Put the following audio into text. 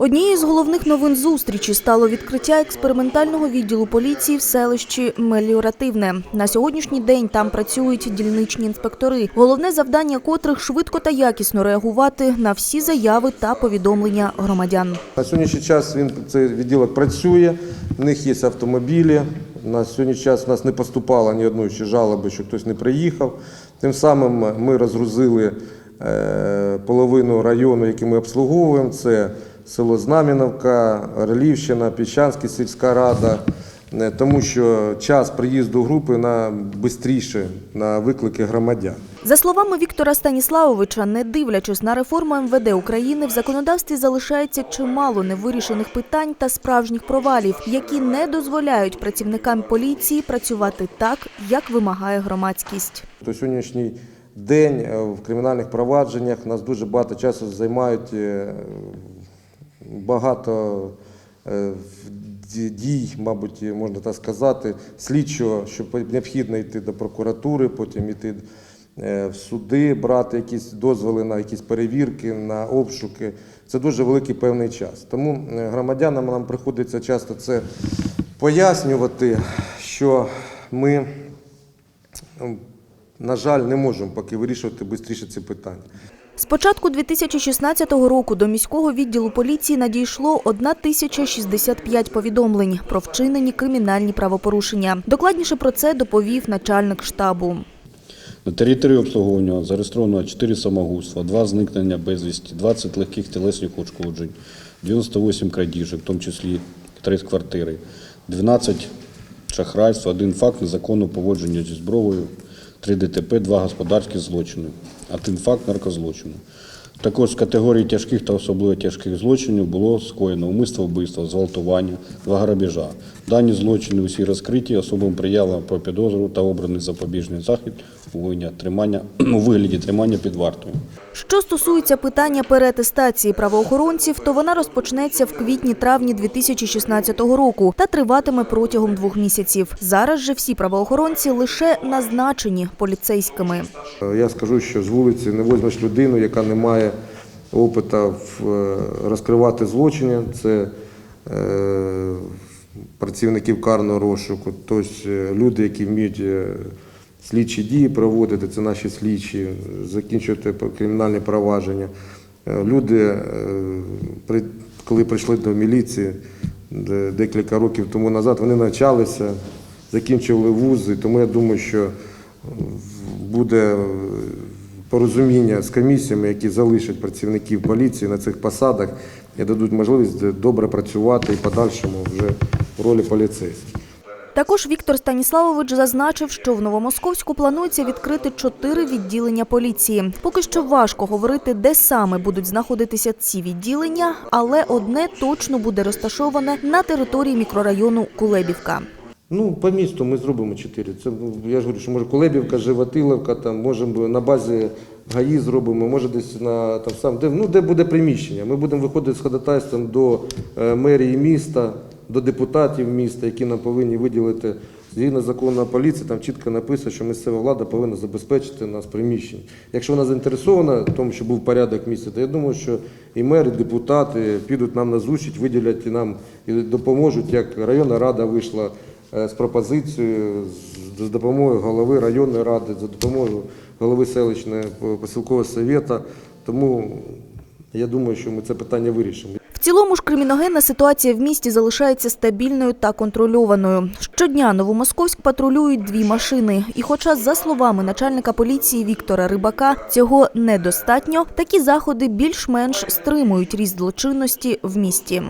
Однією з головних новин зустрічі стало відкриття експериментального відділу поліції в селищі Меліоративне. На сьогоднішній день там працюють дільничні інспектори, головне завдання котрих швидко та якісно реагувати на всі заяви та повідомлення громадян. На сьогоднішній час він цей відділок працює, в них є автомобілі. На сьогоднішній час у нас не поступало ні одної ще жалоби, що хтось не приїхав. Тим самим ми розгрузили е, половину району, який ми обслуговуємо. Це село Знам'яновка, Орлівщина, Піщанська сільська рада. Е, Тому що час приїзду групи на швидше на виклики громадян. За словами Віктора Станіславовича, не дивлячись на реформу МВД України, в законодавстві залишається чимало невирішених питань та справжніх провалів, які не дозволяють працівникам поліції працювати так, як вимагає громадськість. То сьогоднішній день е, в кримінальних провадженнях нас дуже багато часу займають е, багато е, дій, мабуть, можна так сказати, слідчого, що необхідно йти до прокуратури, потім йти е, в суди, брати якісь дозволи на якісь перевірки, на обшуки. Це дуже великий певний час. Тому е, громадянам нам приходиться часто це пояснювати, що ми на жаль, не можемо поки вирішувати швидше ці питання. З початку 2016 року до міського відділу поліції надійшло 1065 повідомлень про вчинені кримінальні правопорушення. Докладніше про це доповів начальник штабу. На території обслуговування зареєстровано 4 самогубства, 2 зникнення безвісті, 20 легких тілесних ушкоджень, 98 крадіжок, в тому числі 3 з квартири, 12 шахрайств, 1 факт незаконного поводження зі зброєю, 3 ДТП, 2 господарські злочини, 1 факт наркозлочину. Також з категорії тяжких та особливо тяжких злочинів було скоєно умисство вбивство, зґвалтування, два грабежа. Дані злочини усі розкриті, особам приявлено про підозру та обраний запобіжний захід у вигляді тримання, у вигляді тримання під вартою. Що стосується питання переатестації правоохоронців, то вона розпочнеться в квітні-травні 2016 року та триватиме протягом двох місяців. Зараз же всі правоохоронці лише назначені поліцейськими. Я скажу, що з вулиці не возьмеш людину, яка не має опиту в е, розкривати злочини. Це е, працівників карного розшуку, тобто е, люди, які вміють слідчі дії проводити, це наші слідчі, закінчувати кримінальні провадження. Е, Люди, е, коли прийшли до міліції декілька років тому назад, вони навчалися, закінчували вузи, тому я думаю, що буде е, порозуміння з комісіями, які залишать працівників поліції на цих посадах і дадуть можливість добре працювати і подальшому вже в ролі поліцейських. Також Віктор Станіславович зазначив, що в Новомосковську планується відкрити чотири відділення поліції. Поки що важко говорити, де саме будуть знаходитися ці відділення, але одне точно буде розташоване на території мікрорайону Кулебівка. Ну, по місту ми зробимо чотири. Це ну, я ж говорю, що може Колебівка, Животиловка, там можемо на базі ГАІ зробимо, може десь на там сам, де, ну, де буде приміщення. Ми будемо виходити з ходатайством до е, мерії міста, до депутатів міста, які нам повинні виділити. Згідно закону поліції, там чітко написано, що місцева влада повинна забезпечити нас приміщення. Якщо вона заінтересована в тому, що був порядок в місті, то я думаю, що і мери, і депутати підуть нам на зустріч, виділять нам і допоможуть, як районна рада вийшла е, з пропозицією з- допомогою голови районної ради, за допомогою голови селищної посілкового совєта. Тому я думаю, що ми це питання вирішимо. Цілому ж криміногенна ситуація в місті залишається стабільною та контрольованою. Щодня Новомосковськ патрулюють дві машини. І хоча, за словами начальника поліції Віктора Рибака, цього недостатньо, такі заходи більш-менш стримують ріст злочинності в місті.